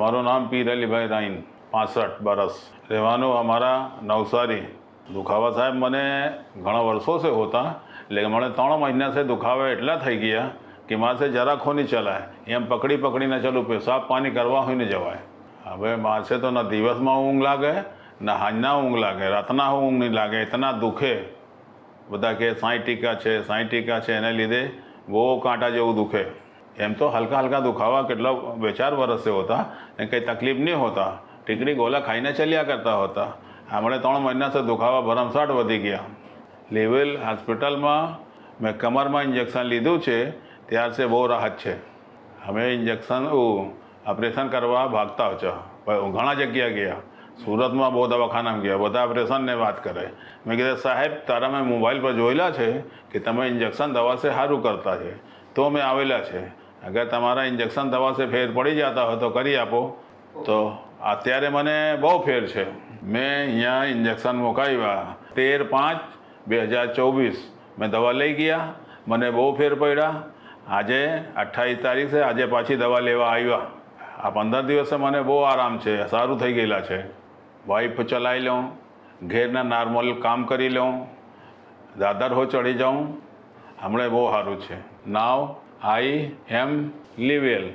મારું નામ પીર અલીભાઈ રાઈન, પાસઠ વરસ રહેવાનું અમારા નવસારી. દુખાવા સાહેબ મને ઘણા વર્ષો છે હોતા, એટલે મને ત્રણ મહિના છે દુખાવા એટલા થઈ ગયા કે માસે જરા ખોની ચલાય. એમ પકડી પકડીને ચાલુ પેશાબ પાણી કરવા હોય ને જવાય. હવે માસે તો ના દિવસમાં ઊંઘ લાગે, ના હાજના ઊંઘ લાગે, રાતના ઊંઘ નહીં લાગે એતના દુખે. બધા કે સાંઈ ટીકા છે, સાંઈ ટીકા છે, એને લીધે બહુ કાંટા જેવું દુખે. એમ તો હલકા હલકા દુખાવા કેટલા બે ચાર વર્ષે હોતા ને કંઈ તકલીફ નહીં હોતા. ટીકડી ગોલા ખાઈને ચલ્યા કરતા હતા. હમણે ત્રણ મહિનાથી દુખાવા ભરમસાટ વધી ગયા. લેવેલ હોસ્પિટલમાં મેં કમરમાં ઇન્જેક્શન લીધું છે ત્યારથી બહુ રાહત છે. અમે ઇન્જેક્શન ઓપરેશન કરવા ભાગતા હતા ઘણા જગ્યા ગયા. સુરતમાં બહુ દવાખાનામાં ગયા. બધા ઓપરેશનને વાત કરે. મેં કીધું, સાહેબ, તારા મેં મોબાઈલ પર જોયેલા છે કે તમે ઇન્જેક્શન દવા સે સારું કરતા છે. તો મેં આવેલા છે. અગર તમારા ઇન્જેક્શન से ફેર પડી જતા હોય તો કરી આપો. તો અત્યારે મને બહુ ફેર છે. મેં અહીંયા ઇન્જેક્શન મુકાવ્યા. તેર પાંચ બે હજાર ચોવીસ. મેં દવા લઈ ગયા. મને બહુ ફેર પડ્યા. આજે અઠ્ઠાવીસ તારીખ આજે પાછી દવા લેવા આવ્યા. આ પંદર દિવસે મને બહુ આરામ છે. સારું થઈ ગયેલા છે. વાઇફ ચલાવી લઉં. ઘેરના નોર્મલ કામ કરી લઉં. દાદર હો ચડી જાઉં. હમણાં બહુ સારું છે. નાવ આઈ એમ લીવેલ